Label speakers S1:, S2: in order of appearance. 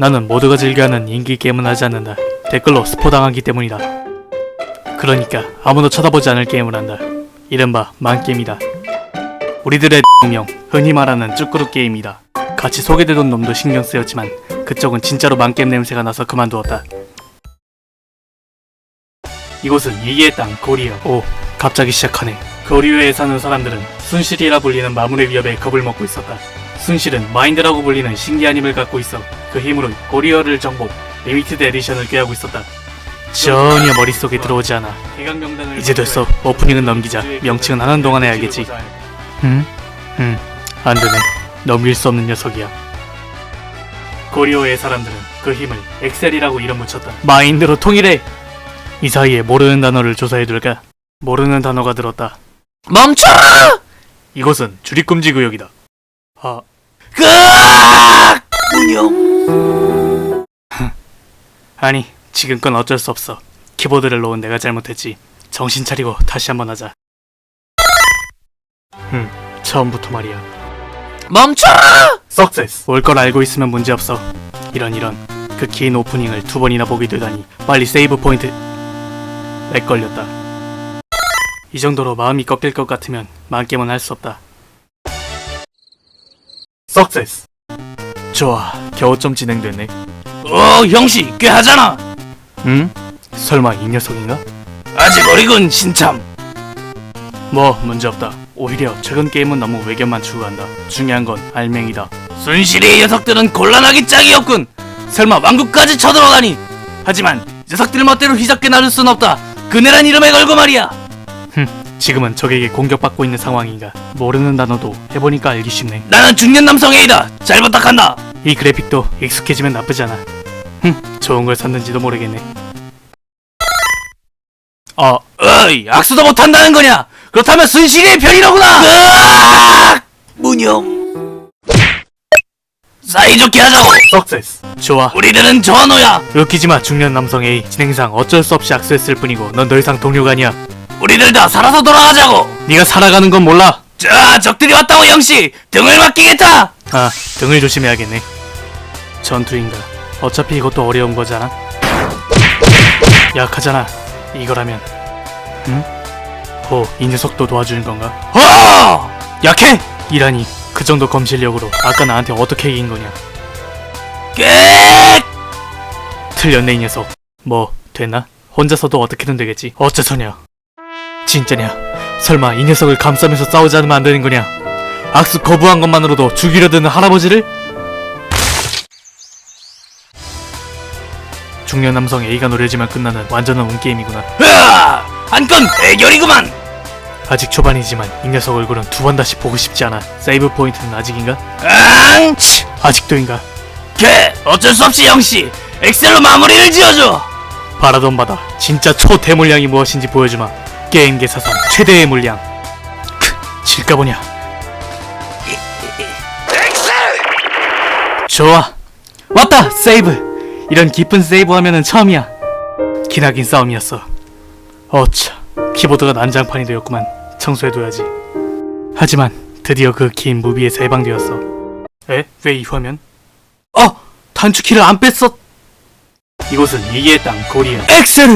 S1: 나는 모두가 즐겨하는 인기 게임은 하지 않는다. 댓글로 스포당하기 때문이다. 그러니까 아무도 쳐다보지 않을 게임을 한다. 이른바 만게임이다. 우리들의 명 흔히 말하는 쭈꾸루 게임이다. 같이 소개되던 놈도 신경 쓰였지만 그쪽은 진짜로 만게임 냄새가 나서 그만두었다. 이곳은 이기의 땅 고리어. 오, 갑자기 시작하네. 고리어에 사는 사람들은 순실이라 불리는 마물의 위협에 겁을 먹고 있었다. 순실은 마인드라고 불리는 신기한 힘을 갖고 있어 그 힘으로 고리어를 정복 리미티드 에디션을 꾀하고 있었다. 전혀 머릿속에 들어오지 않아. 이제 됐어. 오프닝은 넘기자. 명칭은 하는 동안에 알겠지. 응? 응. 안 되네. 넘길 수 없는 녀석이야. 고리오의 사람들은 그 힘을 엑셀이라고 이름 붙였다. 마인드로 통일해! 이 사이에 모르는 단어를 조사해둘까? 모르는 단어가 들었다. 멈춰! 이곳은 출입금지 구역이다. 아,
S2: 으악! 운영.
S1: 아니, 지금 건 어쩔 수 없어. 키보드를 놓은 내가 잘못했지. 정신 차리고 다시 한번 하자. 흠, 처음부터 말이야.
S2: 멈춰!
S1: 석세스! 올 걸 알고 있으면 문제 없어. 이런 이런 그 긴 오프닝을 두 번이나 보게 되다니 빨리 세이브 포인트. 렉 걸렸다. 이 정도로 마음이 꺾일 것 같으면 만게임은 할 수 없다. 석세스! 좋아, 겨우 좀 진행됐네.
S2: 어, 형씨, 꽤 하잖아.
S1: 응? 설마 이 녀석인가?
S2: 아직 어리군, 신참.
S1: 뭐 문제없다. 오히려 최근 게임은 너무 외견만 추구한다. 중요한 건 알맹이다.
S2: 순실의 녀석들은 곤란하기 짝이었군. 설마 왕국까지 쳐들어가니? 하지만 녀석들 멋대로 휘잡게 놔둘 순 없다. 그네란 이름에 걸고 말이야.
S1: 흠, 지금은 적에게 공격받고 있는 상황인가. 모르는 단어도 해보니까 알기 쉽네.
S2: 나는 중년 남성 A다. 잘 부탁한다.
S1: 이 그래픽도 익숙해지면 나쁘지 않아. 흠, 좋은 걸 샀는지도 모르겠네. 아,
S2: 어이, 악수도 못한다는 거냐? 그렇다면 순실이의 편이로구나. 으악! 문영. 사이좋게 하자고.
S1: 석세스. 좋아.
S2: 우리들은 전호야.
S1: 웃기지 마 중년 남성 A 진행상 어쩔 수 없이 악수했을 뿐이고 넌 더 이상 동료가 아니야.
S2: 우리들 다 살아서 돌아가자고.
S1: 네가 살아가는 건 몰라.
S2: 자, 적들이 왔다고 형씨. 등을 맡기겠다.
S1: 아, 등을 조심해야겠네. 전투인가? 어차피 이것도 어려운 거잖아. 약하잖아. 이거라면. 응? 오, 이 녀석도 도와주는 건가?
S2: 어!
S1: 약해! 이라니, 그 정도 검실력으로 아까 나한테 어떻게 이긴 거냐?
S2: 꽤!
S1: 틀렸네, 이 녀석. 뭐, 됐나? 혼자서도 어떻게든 되겠지. 어째서냐? 진짜냐? 설마 이 녀석을 감싸면서 싸우지 않으면 안 되는 거냐? 악수 거부한 것만으로도 죽이려 드는 할아버지를? 중년 남성 A가 노려지만 끝나는 완전한 운게임이구나.
S2: 으아! 한건 대결이구만.
S1: 아직 초반이지만 이 녀석 얼굴은 두 번 다시 보고 싶지 않아. 세이브 포인트는 아직인가?
S2: 앙!
S1: 치! 아직도인가?
S2: 걔 어쩔 수 없이 형씨. 엑셀로 마무리를 지어줘.
S1: 바라던 바다 진짜 초대물량이 무엇인지 보여주마 게임계 사상 최대의 물량 크, 질까 보냐 좋아 왔다 세이브 이런 기쁜 세이브 하면은 처음이야. 기나긴 싸움이었어. 어차 키보드가 난장판이 되었구만. 청소해둬야지. 하지만 드디어 그 긴 무비에서 해방되었어. 에? 왜 이 화면? 어! 단축키를 안 뺐어! 이곳은 이기의 땅 고리야 엑셀